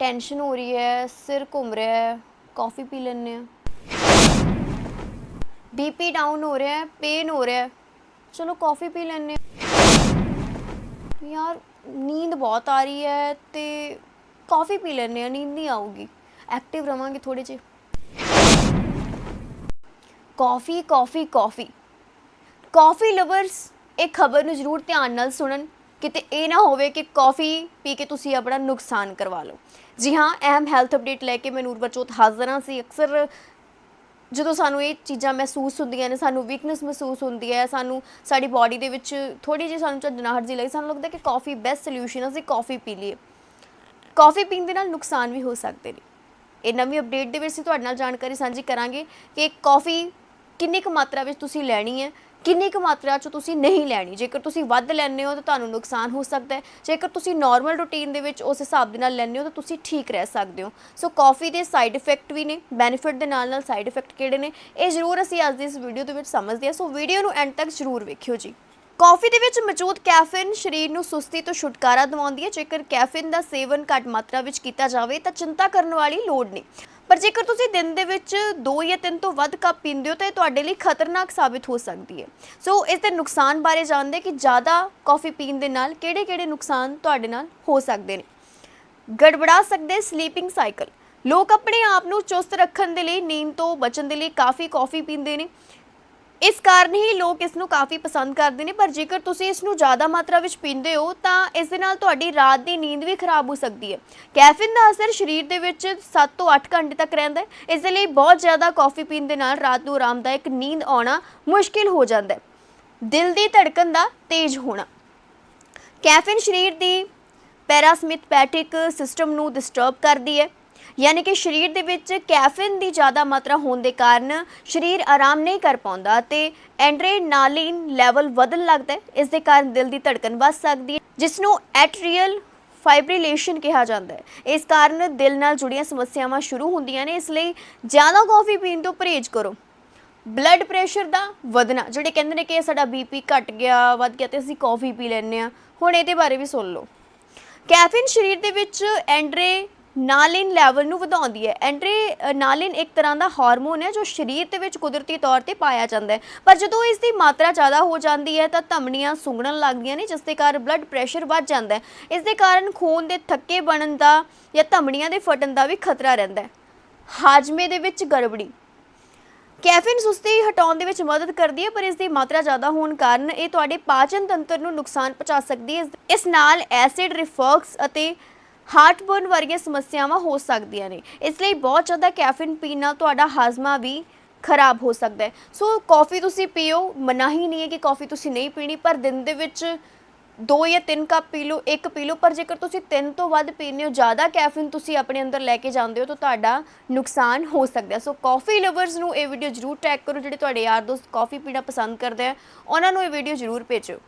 Tension ਹੋ ਰਹੀ ਹੈ, ਸਿਰ ਘੁੰਮ ਰਿਹਾ ਹੈ ਕਾਫੀ ਪੀ ਲੈਂਦੇ ਆ ਬੀਪੀ ਡਾਊਨ ਹੋ ਰਿਹਾ ਹੈ ਪੇਨ ਹੋ ਰਿਹਾ ਹੈ। ਚਲੋ ਕਾਫੀ ਪੀ ਲੈਂਦੇ ਆ ਯਾਰ, ਨੀਂਦ ਬਹੁਤ ਆ ਰਹੀ ਹੈ ਤੇ ਕਾਫੀ ਪੀ ਲੈਂਦੇ ਆ ਨੀਂਦ ਨਹੀਂ ਆਊਗੀ। ਐਕਟਿਵ ਰਵਾਂਗੇ ਥੋੜੇ ਜਿਹੇ। ਕਾਫੀ ਕਾਫੀ ਕਾਫੀ ਕਾਫੀ ਲਵਰਸ ਇਹ ਖਬਰ ਨੂੰ ਜ਼ਰੂਰ ਧਿਆਨ ਨਾਲ ਸੁਣਨ। ਕਿਤੇ ਇਹ ਨਾ ਹੋਵੇ ਕਿ ਕਾਫੀ ਪੀ ਕੇ ਤੁਸੀਂ ਆਪਣਾ ਨੁਕਸਾਨ ਕਰਵਾ ਲਓ। ਜੀ ਹਾਂ, ਅਹਿਮ ਹੈਲਥ ਅਪਡੇਟ ਲੈ ਕੇ ਮੈਂ ਨੂਰਬਚੋਤ ਹਾਜ਼ਰ ਹਾਂ। ਸੀ ਅਕਸਰ ਜਦੋਂ ਸਾਨੂੰ ਇਹ ਚੀਜ਼ਾਂ ਮਹਿਸੂਸ ਹੁੰਦੀਆਂ ਨੇ, ਸਾਨੂੰ ਵੀਕਨੈਸ ਮਹਿਸੂਸ ਹੁੰਦੀ ਹੈ, ਸਾਨੂੰ ਸਾਡੀ ਬਾਡੀ ਦੇ ਵਿੱਚ ਥੋੜੀ ਜਿਹੀ ਸਾਨੂੰ ਝੰਜਨਾਹਟ ਜਿਹੀ ਲੱਗੀ ਸਾਨੂੰ ਲੱਗਦਾ ਕਿ ਕਾਫੀ ਬੈਸਟ ਸੋਲੂਸ਼ਨ ਹੈ ਅਸੀਂ ਕਾਫੀ ਪੀ ਲਈਏ। ਕਾਫੀ ਪੀਣ ਦੇ ਨਾਲ ਨੁਕਸਾਨ ਵੀ ਹੋ ਸਕਦੇ ਨੇ। ਇਹ ਨਵੀਂ ਅਪਡੇਟ ਦੇ ਵਿੱਚ ਅਸੀਂ ਤੁਹਾਡੇ ਨਾਲ ਜਾਣਕਾਰੀ ਸਾਂਝੀ ਕਰਾਂਗੇ ਕਿ ਕਾਫੀ ਕਿੰਨੀ ਕੁ ਮਾਤਰਾ ਵਿੱਚ ਤੁਸੀਂ ਲੈਣੀ ਹੈ ਕਿੰਨੀ ਕੁ ਮਾਤਰਾ ਚ ਤੁਸੀਂ ਨਹੀਂ ਲੈਣੀ? ਜੇਕਰ ਤੁਸੀਂ ਵੱਧ ਲੈਂਦੇ ਹੋ ਤਾਂ ਤੁਹਾਨੂੰ ਨੁਕਸਾਨ ਹੋ ਸਕਦਾ ਹੈ। ਜੇਕਰ ਤੁਸੀਂ ਨਾਰਮਲ ਰੂਟੀਨ ਦੇ ਵਿੱਚ ਉਸ ਹਿਸਾਬ ਦੇ ਨਾਲ ਲੈਂਦੇ ਹੋ ਤਾਂ ਤੁਸੀਂ ਠੀਕ ਰਹਿ ਸਕਦੇ ਹੋ। ਸੋ ਕਾਫੀ ਦੇ ਸਾਈਡ ਇਫੈਕਟ ਵੀ ਨੇ ਬੈਨੀਫਿਟ ਦੇ ਨਾਲ ਨਾਲ ਸਾਈਡ ਇਫੈਕਟ ਕਿਹੜੇ ਨੇ? ਇਹ ਜ਼ਰੂਰ ਅਸੀਂ ਅੱਜ ਦੀ ਇਸ ਵੀਡੀਓ ਦੇ ਵਿੱਚ ਸਮਝਦੇ ਹਾਂ। ਸੋ ਵੀਡੀਓ ਨੂੰ ਐਂਡ ਤੱਕ ਜ਼ਰੂਰ ਵੇਖਿਓ ਜੀ। ਕਾਫੀ ਦੇ ਵਿੱਚ ਮੌਜੂਦ ਕੈਫੀਨ ਸਰੀਰ ਨੂੰ ਸੁਸਤੀ ਤੋਂ ਛੁਟਕਾਰਾ ਦਿਵਾਉਂਦੀ ਹੈ। ਜੇਕਰ ਕੈਫੀਨ ਦਾ ਸੇਵਨ ਘੱਟ ਮਾਤਰਾ ਵਿੱਚ ਕੀਤਾ ਜਾਵੇ ਤਾਂ ਚਿੰਤਾ ਕਰਨ ਵਾਲੀ ਲੋੜ ਨਹੀਂ। ਪਰ ਜੇਕਰ ਤੁਸੀਂ ਦਿਨ ਦੇ ਵਿੱਚ 2 ਜਾਂ 3 ਤੋਂ ਵੱਧ ਕੱਪ ਪੀਂਦੇ ਹੋ, ਤਾਂ ਇਹ ਤੁਹਾਡੇ ਲਈ ਖਤਰਨਾਕ ਸਾਬਿਤ ਹੋ ਸਕਦੀ ਹੈ। ਸੋ ਇਸ ਦੇ ਨੁਕਸਾਨ ਬਾਰੇ ਜਾਣਦੇ ਕਿ ਜ਼ਿਆਦਾ ਕਾਫੀ ਪੀਣ ਦੇ ਨਾਲ ਕਿਹੜੇ-ਕਿਹੜੇ ਨੁਕਸਾਨ ਤੁਹਾਡੇ ਨਾਲ ਹੋ ਸਕਦੇ ਨੇ। ਗੜਬੜਾ ਸਕਦੇ ਸਲੀਪਿੰਗ ਸਾਈਕਲ ਲੋਕ ਆਪਣੇ ਆਪ ਨੂੰ ਚੁਸਤ ਰੱਖਣ ਦੇ ਲਈ, ਨੀਂਦ ਤੋਂ ਬਚਣ ਦੇ ਲਈ ਕਾਫੀ ਕਾਫੀ ਪੀਂਦੇ ਨੇ। ਇਸ ਕਾਰਨ ਹੀ ਲੋਕ ਇਸ ਨੂੰ ਕਾਫੀ ਪਸੰਦ ਕਰਦੇ ਨੇ, ਪਰ ਜੇਕਰ ਤੁਸੀਂ ਇਸ ਨੂੰ ਜ਼ਿਆਦਾ ਮਾਤਰਾ ਵਿੱਚ ਪੀਂਦੇ ਹੋ, ਤਾਂ ਇਸ ਦੇ ਨਾਲ ਤੁਹਾਡੀ ਰਾਤ ਦੀ ਨੀਂਦ ਵੀ ਖਰਾਬ ਹੋ ਸਕਦੀ ਹੈ। ਕੈਫੀਨ ਦਾ ਅਸਰ ਸਰੀਰ ਦੇ ਵਿੱਚ 7 ਤੋਂ 8 ਘੰਟੇ ਤੱਕ ਰਹਿੰਦਾ ਹੈ। ਇਸ ਦੇ ਲਈ ਬਹੁਤ ਜ਼ਿਆਦਾ ਕਾਫੀ ਪੀਣ ਦੇ ਨਾਲ ਰਾਤ ਨੂੰ ਆਰਾਮਦਾਇਕ ਨੀਂਦ ਆਉਣਾ ਮੁਸ਼ਕਿਲ ਹੋ ਜਾਂਦਾ ਹੈ। ਦਿਲ ਦੀ ਧੜਕਣ ਦਾ ਤੇਜ਼ ਹੋਣਾ। ਕੈਫੀਨ ਸਰੀਰ ਦੀ ਪੈਰਾਸਮਿਥਪੈਟਿਕ ਸਿਸਟਮ ਨੂੰ ਡਿਸਟਰਬ ਕਰਦੀ ਹੈ। ਯਾਨੀ ਕਿ ਸਰੀਰ ਦੇ ਵਿੱਚ ਕੈਫੀਨ ਦੀ ਜ਼ਿਆਦਾ ਮਾਤਰਾ ਹੋਣ ਦੇ ਕਾਰਨ ਸਰੀਰ ਆਰਾਮ ਨਹੀਂ ਕਰ ਪਾਉਂਦਾ ਤੇ ਐਂਡਰੇਨਾਲੀਨ ਲੈਵਲ ਵਧਣ ਲੱਗਦਾ ਹੈ। ਇਸ ਦੇ ਕਾਰਨ ਦਿਲ ਦੀ ਧੜਕਨ ਵੱਧ ਸਕਦੀ ਹੈ ਜਿਸ ਨੂੰ ਐਟਰੀਅਲ ਫਾਈਬ੍ਰਿਲੇਸ਼ਨ ਕਿਹਾ ਜਾਂਦਾ ਹੈ। ਇਸ ਕਾਰਨ ਦਿਲ ਨਾਲ ਜੁੜੀਆਂ ਸਮੱਸਿਆਵਾਂ ਸ਼ੁਰੂ ਹੁੰਦੀਆਂ ਨੇ, ਇਸ ਲਈ ਜ਼ਿਆਦਾ ਕੌਫੀ ਪੀਣ ਤੋਂ ਪਰਹੇਜ਼ ਕਰੋ। ਬਲੱਡ ਪ੍ਰੈਸ਼ਰ ਦਾ ਵਧਣਾ, ਜਿਹੜੇ ਕਹਿੰਦੇ ਨੇ ਕਿ ਸਾਡਾ ਬੀਪੀ ਘਟ ਗਿਆ, ਵੱਧ ਗਿਆ ਤੇ ਅਸੀਂ ਕਾਫੀ ਪੀ ਲੈਂਦੇ ਆ ਹੁਣ ਇਹਦੇ ਬਾਰੇ ਵੀ ਸੁਣ ਲਓ। ਕੈਫੀਨ ਸਰੀਰ ਦੇ ਵਿੱਚ ਐਂਡਰੇ ਨਾਲਿਨ ਲੈਵਲ ਨੂੰ ਵਧਾਉਂਦੀ ਹੈ। ਐਂਟਰੀ ਨਾਲਿਨ ਇੱਕ ਤਰ੍ਹਾਂ ਦਾ ਹਾਰਮੋਨ ਹੈ ਜੋ ਸਰੀਰ ਦੇ ਵਿੱਚ ਕੁਦਰਤੀ ਤੌਰ ਤੇ ਪਾਇਆ ਜਾਂਦਾ ਹੈ। ਪਰ ਜਦੋਂ ਇਸ ਦੀ ਮਾਤਰਾ ਜ਼ਿਆਦਾ ਹੋ ਜਾਂਦੀ ਹੈ ਤਾਂ ਧਮਨੀਆਂ ਸੁੰਗੜਨ ਲੱਗਦੀਆਂ ਨੇ, ਜਿਸ ਦੇ ਕਾਰਨ ਬਲੱਡ ਪ੍ਰੈਸ਼ਰ ਵੱਧ ਜਾਂਦਾ ਹੈ। ਇਸ ਦੇ ਕਾਰਨ ਖੂਨ ਦੇ ਥੱਕੇ ਬਣਨ ਦਾ ਜਾਂ ਧਮਨੀਆਂ ਦੇ ਫਟਣ ਦਾ ਵੀ ਖਤਰਾ ਰਹਿੰਦਾ ਹੈ। ਹਾਜਮੇ ਦੇ ਵਿੱਚ ਗੜਬੜੀ। ਕੈਫੀਨ ਸੁਸਤੀ ਹਟਾਉਣ ਦੇ ਵਿੱਚ ਮਦਦ ਕਰਦੀ ਹੈ, ਪਰ ਇਸ ਦੀ ਮਾਤਰਾ ਜ਼ਿਆਦਾ ਹੋਣ ਕਾਰਨ ਇਹ ਤੁਹਾਡੇ ਪਾਚਨ ਤੰਤਰ ਨੂੰ ਨੁਕਸਾਨ ਪਹੁੰਚਾ ਸਕਦੀ ਹੈ। ਇਸ ਨਾਲ ਐਸਿਡ ਰਿਫਲਕਸ ਅਤੇ ਹਾਰਟਬਰਨ ਵਰਗੀਆਂ ਸਮੱਸਿਆਵਾਂ ਹੋ ਸਕਦੀਆਂ ਨੇ। ਇਸ ਲਈ ਬਹੁਤ ਜ਼ਿਆਦਾ ਕੈਫੀਨ ਪੀਣ ਨਾਲ ਤੁਹਾਡਾ ਹਾਜ਼ਮਾ ਵੀ ਖਰਾਬ ਹੋ ਸਕਦਾ ਹੈ। ਸੋ ਕਾਫੀ ਤੁਸੀਂ ਪੀਓ ਮਨਾਹੀ ਨਹੀਂ ਹੈ ਕਿ ਕਾਫੀ ਤੁਸੀਂ ਨਹੀਂ ਪੀਣੀ, ਪਰ ਦਿਨ ਦੇ ਵਿੱਚ ਦੋ ਜਾਂ ਤਿੰਨ ਕੱਪ ਪੀ ਲਓ, ਇੱਕ ਪੀ ਲਓ। ਪਰ ਜੇਕਰ ਤੁਸੀਂ ਤਿੰਨ ਤੋਂ ਵੱਧ ਪੀਂਦੇ ਹੋ, ਜ਼ਿਆਦਾ ਕੈਫੀਨ ਤੁਸੀਂ ਆਪਣੇ ਅੰਦਰ ਲੈ ਕੇ ਜਾਂਦੇ ਹੋ, ਤਾਂ ਤੁਹਾਡਾ ਨੁਕਸਾਨ ਹੋ ਸਕਦਾ ਸੋ ਕਾਫੀ ਲਵਰਸ ਨੂੰ ਇਹ ਵੀਡੀਓ ਜਰੂਰ ਟੈਗ ਕਰੋ, ਜਿਹੜੇ ਤੁਹਾਡੇ ਯਾਰ ਦੋਸਤ ਕਾਫੀ ਪੀਣਾ ਪਸੰਦ ਕਰਦੇ ਆ। ਉਹਨਾਂ ਨੂੰ ਇਹ ਵੀਡੀਓ ਜਰੂਰ ਭੇਜੋ।